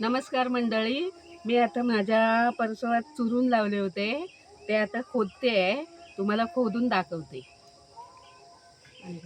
नमस्कार मंडळी. मी आता माझ्या परसवात चुरून लावले होते. ते आता खोदते आहे. तुम्हाला खोदून दाखवते. आणि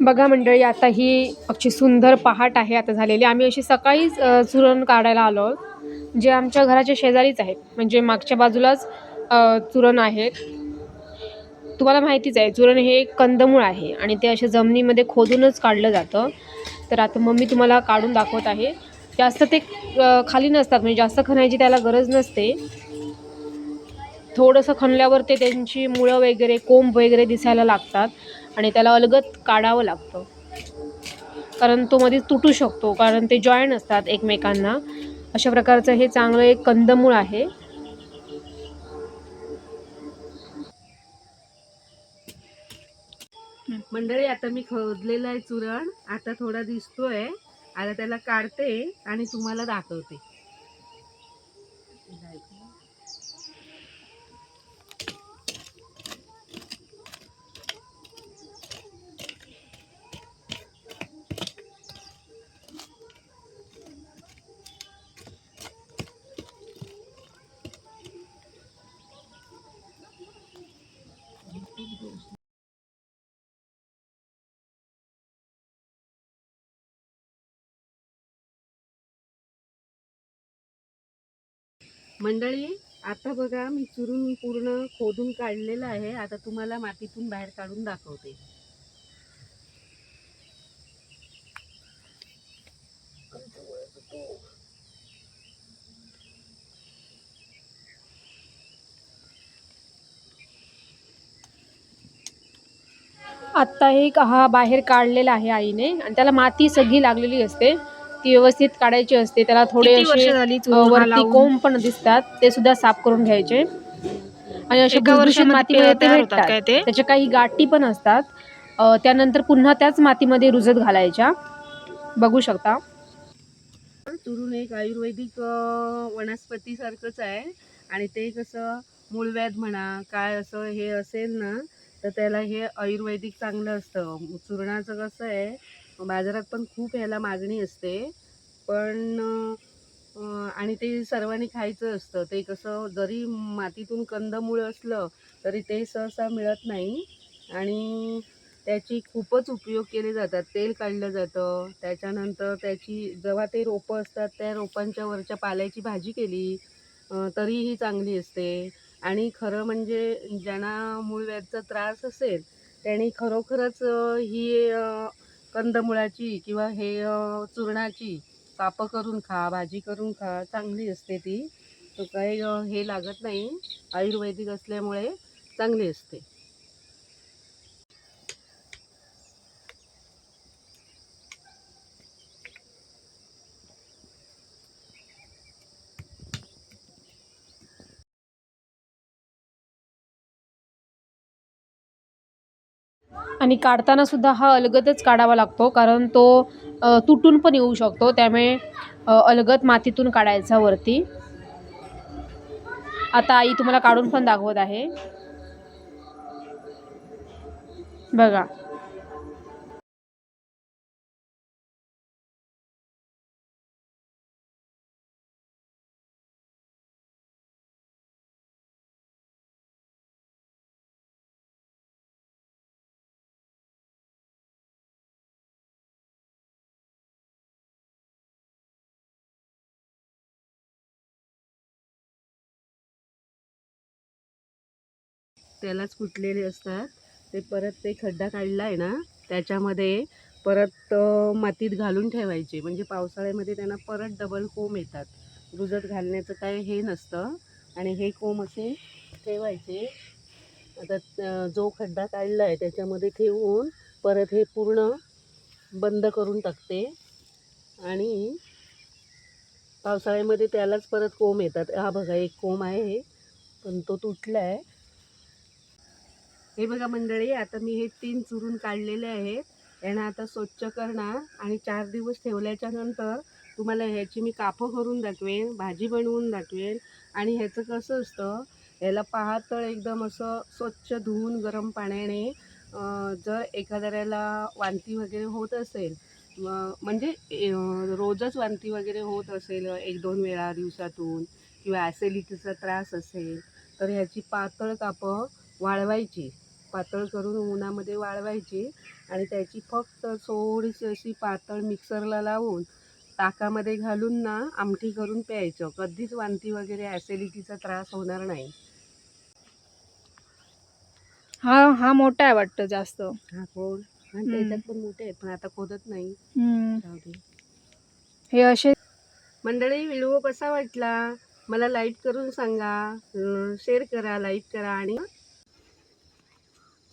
बघा मंडळी आता ही अगदी सुंदर पहाट आहे आता झालेली. आम्ही अशी सकाळीच चुरण काढायला आलो जे आमच्या घराच्या शेजारीच आहेत म्हणजे मागच्या बाजूलाच चुरण आहेत तुम्हाला माहितीच आहे चुरण हे एक कंदमूळ आहे आणि ते अशा जमिनीमध्ये खोदूनच काढलं जातं. तर आता मम्मी तुम्हाला काढून दाखवत आहे. जास्त ते खाली नसतात म्हणजे जास्त खणायची त्याला गरज नसते. थोडंसं खणल्यावर ते त्यांची मुळं वगैरे कोंब वगैरे दिसायला लागतात आणि त्याला अलगत काढावं लागतं. कारण तो मध्ये तुटू शकतो कारण ते जॉईंट असतात एकमेकांना. अशा प्रकारचं हे चांगलं एक कंदमूळ आहे. मंडळी आता मी खोदलेलं आहे चुरण. आता थोडा दिसतोय. आता त्याला काढते आणि तुम्हाला दाखवते. मंडळी आता बघा मी चुरून पूर्ण खोदून काढलेलं आहे. आता तुम्हाला मातीतून बाहेर काढून दाखवते. आत्ता एक हा बाहेर काढलेला आहे आईने. आणि त्याला माती सगळी लागलेली असते. ती व्यवस्थित काढायची असते. त्याला थोडे किती वर्ष असे झाली अ, चुरून वरती लावून? कोंब पण दिसतात. ते सुद्धा साफ करून घ्यायचे. आणि अशा एका भुसभुशीत वर्षामध्ये मातीमध्ये ते तयार होतात भेटतात. काय ते? त्याच्या काही गाठी पण असतात. अ, त्यानंतर पुन्हा त्याच मातीमध्ये रुजत घालायच्या. बघू शकता. चुरून एक आयुर्वेदिक अं, वनस्पतीसारखंच आहे. आणि ते कसं मूळव्याध म्हणा काय असं हे असेल ना तर त्याला हे आयुर्वेदिक चांगलं असतं. चूर्णाचं कसं आहे बाजारात पण खूप ह्याला मागणी असते. पण आणि ते सर्वांनी खायचं असतं. ते कसं जरी मातीतून कंदमुळं असलं तरी ते सहसा मिळत नाही. आणि त्याची खूपच उपयोग केले जातात. तेल काढलं जातं. त्याच्यानंतर त्याची जेव्हा ते रोपं असतात त्या रोपांच्या वरच्या पाल्याची भाजी केली तरीही चांगली असते. आणि खरं म्हणजे ज्यांना मूळव्याधचा त्रास असेल त्यांनी खरोखरच ही कंदमुळाची किंवा हे चुरणाची चूर्णाची कापं करून खा भाजी करून खा चांगली असते ती. तो काही हे लागत नाही. आयुर्वेदिक असल्यामुळे चांगली असते. आणि काढताना सुद्धा हा अलगदच काढावा लागतो कारण तो तुटून पण येऊ शकतो. त्यामुळे अलगद मातीतून काढायचा वरती. आता आई तुम्हाला काढून पण दाखवत आहे. बघा. त्यालाच कुटलेले असतात. ते परत ते खड्डा काढला आहे ना त्याच्यामध्ये परत मातीत घालून ठेवायचे. म्हणजे पावसाळ्यामध्ये त्यांना परत डबल कोंब येतात. रुजत घालण्याचं काय हे नसतं. आणि हे कोंब असे ठेवायचे. आता जो खड्डा काढला आहे त्याच्यामध्ये ठेवून परत हे पूर्ण बंद करून टाकते. आणि पावसाळ्यामध्ये त्यालाच परत कोंब येतात. हा बघा एक कोंब आहे. पण तो तुटला आहे हे बघा मंडळी आता मी हे तीन चुरून काढलेले आहेत. यांना आता स्वच्छ करणार आणि चार दिवस ठेवल्याच्या नंतर तुम्हाला ह्याची मी कापं करून दाखवेन भाजी बनवून दाखवेन. आणि ह्याचं कसं असतं ह्याला पाहतळ एकदम असं स्वच्छ धुवून गरम पाण्याने जर एखाद्याला वांती वगैरे होत असेल म्हणजे रोजच वांती वगैरे होत असेल एक दोन वेळा दिवसातून किंवा ॲसिडिटीचा त्रास असेल तर ह्याची पातळ कापं वाळवायची. पातळ करून उन्हामध्ये वाळवायची आणि त्याची फक्त थोडीशी अशी पातळ मिक्सरला लावून ताकामध्ये घालून ना आमटी करून प्यायचं. कधीच वांती वगैरे ॲसिडिटीचा त्रास होणार नाही. हा हा मोठा आहे वाटतं जास्त. हा कोण आणि. त्याच्यात पण मोठे आहेत पण आता खोदत नाही. हम्म. जाऊ दे. हे असे मंडळी व्हिडिओ कसा वाटला? मला लाईक करून सांगा. शेअर करा लाईक करा आणि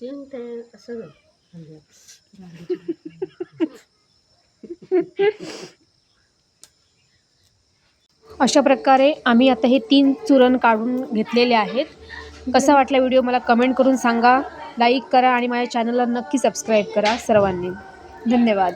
तीन ते असं अशा प्रकारे आम्ही आता हे तीन चुरण काढून घेतलेले आहेत. कसा वाटला व्हिडिओ मला कमेंट करून सांगा लाईक करा आणि माझ्या चॅनलला नक्की सबस्क्राईब करा सर्वांनी. धन्यवाद.